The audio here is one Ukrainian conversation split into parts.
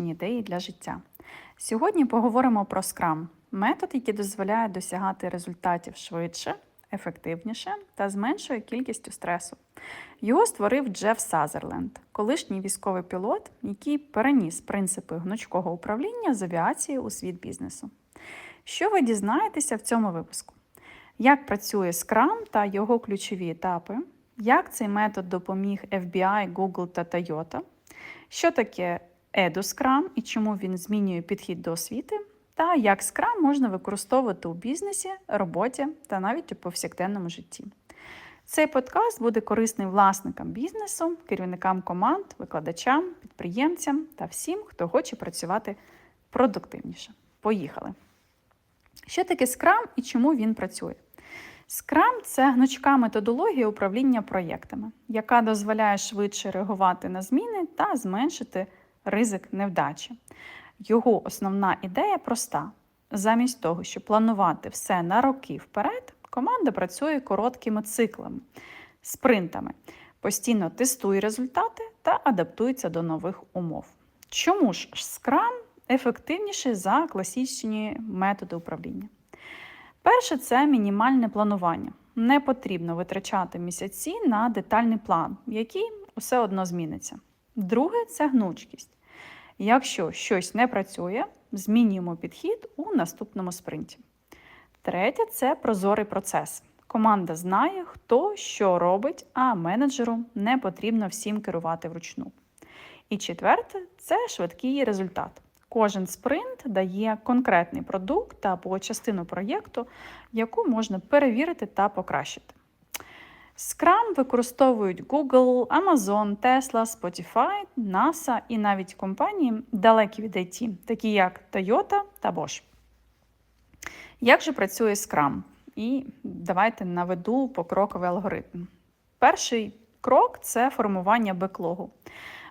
ідеї для життя. Сьогодні поговоримо про Scrum – метод, який дозволяє досягати результатів швидше, ефективніше та з меншою кількістю стресу. Його створив Джеф Сазерленд, колишній військовий пілот, який переніс принципи гнучкого управління з авіації у світ бізнесу. Що ви дізнаєтеся в цьому випуску? Як працює Scrum та його ключові етапи? Як цей метод допоміг FBI, Google та Toyota? Що таке EduScrum і чому він змінює підхід до освіти? Та як Scrum можна використовувати у бізнесі, роботі та навіть у повсякденному житті. Цей подкаст буде корисний власникам бізнесу, керівникам команд, викладачам, підприємцям та всім, хто хоче працювати продуктивніше. Поїхали! Що таке Scrum і чому він працює? Scrum – це гнучка методологія управління проєктами, яка дозволяє швидше реагувати на зміни та зменшити ризик невдачі. Його основна ідея проста: замість того, щоб планувати все на роки вперед, команда працює короткими циклами, спринтами, постійно тестує результати та адаптується до нових умов. Чому ж Scrum ефективніший за класичні методи управління? Перше це мінімальне планування. Не потрібно витрачати місяці на детальний план, який все одно зміниться. Друге це гнучкість. Якщо щось не працює, змінюємо підхід у наступному спринті. Третє це прозорий процес. Команда знає, хто що робить, а менеджеру не потрібно всім керувати вручну. І четверте це швидкий результат. Кожен спринт дає конкретний продукт або частину проєкту, яку можна перевірити та покращити. Scrum використовують Google, Amazon, Tesla, Spotify, NASA і навіть компанії далекі від IT, такі як Toyota та Bosch. Як же працює Scrum? І давайте наведу покроковий алгоритм. Перший крок це формування беклогу.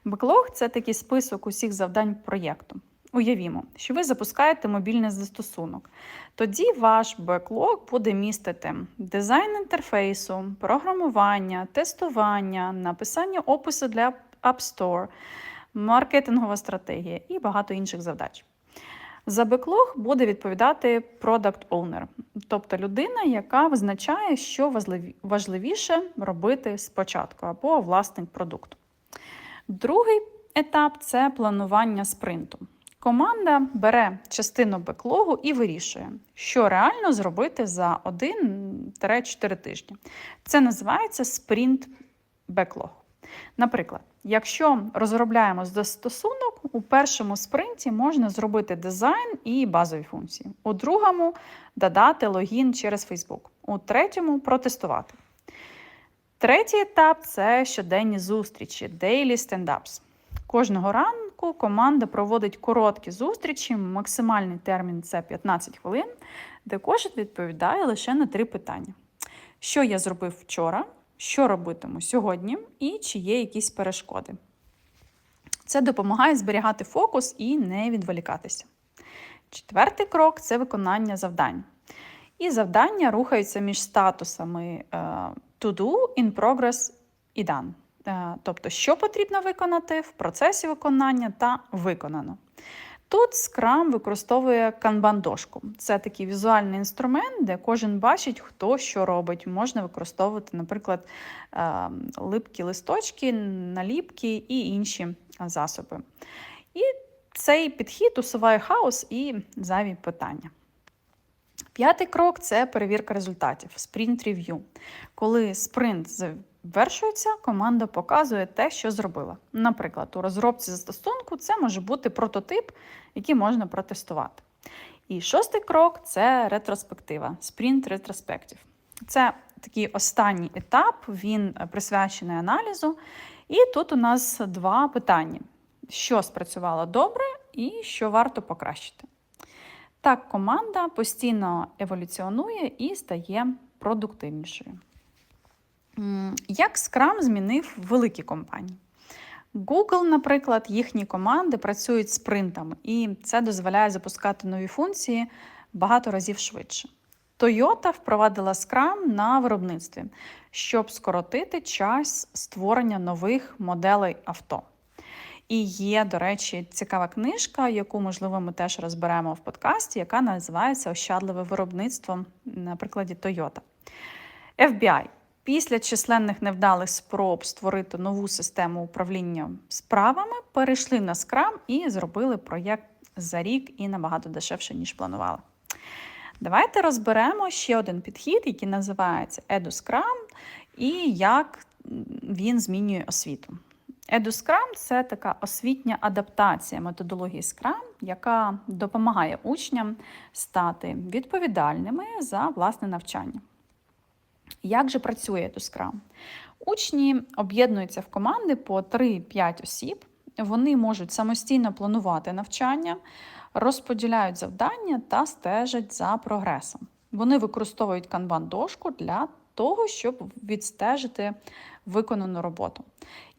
Беклог це такий список усіх завдань проєкту. Уявімо, що ви запускаєте мобільний застосунок. Тоді ваш беклог буде містити дизайн інтерфейсу, програмування, тестування, написання опису для App Store, маркетингова стратегія і багато інших задач. За беклог буде відповідати Product Owner, тобто людина, яка визначає, що важливіше робити спочатку, або власник продукту. Другий етап це планування спринту. Команда бере частину беклогу і вирішує, що реально зробити за 1-4 тижні. Це називається спринт беклог. Наприклад, якщо розробляємо застосунок, у першому спринті можна зробити дизайн і базові функції, у другому додати логін через Facebook, у третьому протестувати. Третій етап це щоденні зустрічі, daily stand-ups. Кожного ранку команда проводить короткі зустрічі, максимальний термін це 15 хвилин, де кожен відповідає лише на три питання: що я зробив вчора, що робитиму сьогодні, і чи є якісь перешкоди. Це допомагає зберігати фокус і не відволікатися. Четвертий крок це виконання завдань. І завдання рухаються між статусами to do, in progress і done. Тобто, що потрібно виконати в процесі виконання та виконано. Тут Scrum використовує канбан-дошку. Це такий візуальний інструмент, де кожен бачить, хто що робить. Можна використовувати, наприклад, липкі листочки, наліпки і інші засоби. І цей підхід усуває хаос і зайві питання. П'ятий крок це перевірка результатів, спринт рев'ю. Коли спринт завершується, команда показує те, що зробила. Наприклад, у розробці застосунку це може бути прототип, який можна протестувати. І шостий крок це ретроспектива, спринт ретроспектив. Це такий останній етап, він присвячений аналізу. І тут у нас два питання: що спрацювало добре і що варто покращити. Так, команда постійно еволюціонує і стає продуктивнішою. Як Scrum змінив великі компанії? Google, наприклад, їхні команди працюють спринтами, і це дозволяє запускати нові функції багато разів швидше. Toyota впровадила Scrum на виробництві, щоб скоротити час створення нових моделей авто. І є, до речі, цікава книжка, яку, можливо, ми теж розберемо в подкасті, яка називається Ощадливе виробництво на прикладі Toyota. FBI. Після численних невдалих спроб створити нову систему управління справами, перейшли на Scrum і зробили проєкт за рік і набагато дешевше, ніж планували. Давайте розберемо ще один підхід, який називається EduScrum, і як він змінює освіту. EduScrum – це така освітня адаптація методології Scrum, яка допомагає учням стати відповідальними за власне навчання. Як же працює EduScrum? Учні об'єднуються в команди по 3-5 осіб. Вони можуть самостійно планувати навчання, розподіляють завдання та стежать за прогресом. Вони використовують канбан-дошку для того, щоб відстежити виконану роботу.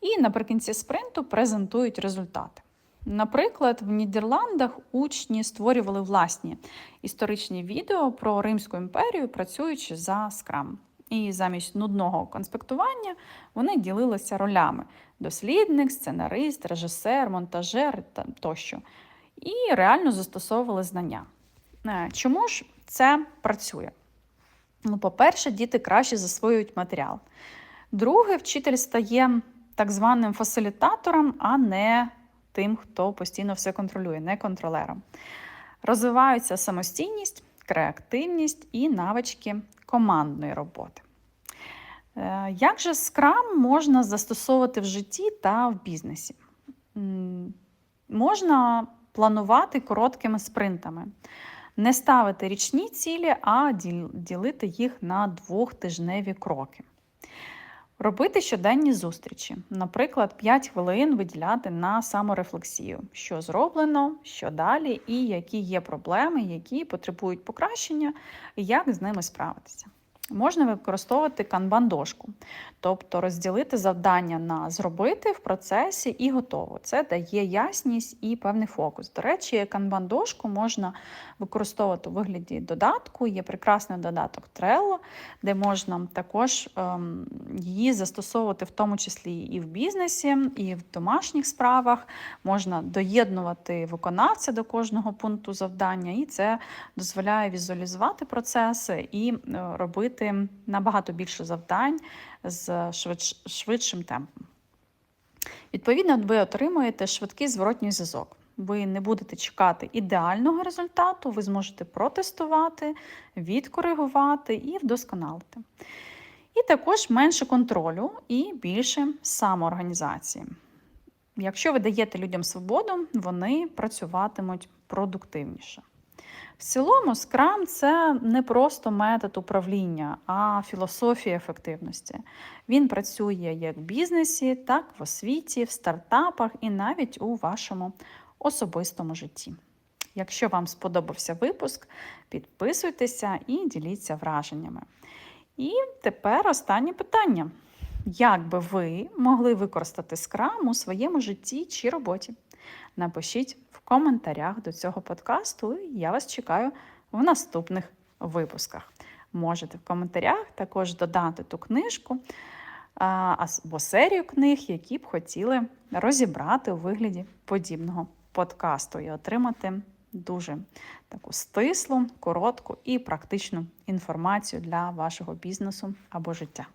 І наприкінці спринту презентують результати. Наприклад, в Нідерландах учні створювали власні історичні відео про Римську імперію, працюючи за Scrum. І замість нудного конспектування вони ділилися ролями: дослідник, сценарист, режисер, монтажер тощо. І реально застосовували знання. Е, чому ж це працює? Ну, По-перше, діти краще засвоюють матеріал. Друге, вчитель стає так званим фасилітатором, а не тим, хто постійно все контролює, не контролером. Розвиваються самостійність, креативність і навички командної роботи. Е, як же скрам можна застосовувати в житті та в бізнесі? Можна планувати короткими спринтами, не ставити річні цілі, а ділити їх на двохтижневі кроки. Робити щоденні зустрічі, наприклад, 5 хвилин виділяти на саморефлексію, що зроблено, що далі, і які є проблеми, які потребують покращення, і як з ними справитися. Можна використовувати канбан-дошку, тобто розділити завдання на зробити в процесі і готово. Це дає ясність і певний фокус. До речі, канбан-дошку можна використовувати у вигляді додатку. Є прекрасний додаток Trello, де можна також ем, її застосовувати в тому числі і в бізнесі, і в домашніх справах. Можна доєднувати виконавця до кожного пункту завдання, і це дозволяє візуалізувати процеси і е, робити робити набагато більше завдань з швидшим темпом. Відповідно, ви отримуєте швидкий зворотній зв'язок. Ви не будете чекати ідеального результату, ви зможете протестувати, відкоригувати і вдосконалити. І також менше контролю і більше самоорганізації. Якщо ви даєте людям свободу, вони працюватимуть продуктивніше. В цілому, Scrum – це не просто метод управління, а філософія ефективності. Він працює як в бізнесі, так в освіті, в стартапах і навіть у вашому особистому житті. Якщо вам сподобався випуск, підписуйтеся і діліться враженнями. І тепер останнє питання. Як би ви могли використати Scrum у своєму житті чи роботі? Напишіть в коментарях до цього подкасту, і я вас чекаю в наступних випусках. Можете в коментарях також додати ту книжку або серію книг, які б хотіли розібрати у вигляді подібного подкасту і отримати дуже таку стислу, коротку і практичну інформацію для вашого бізнесу або життя.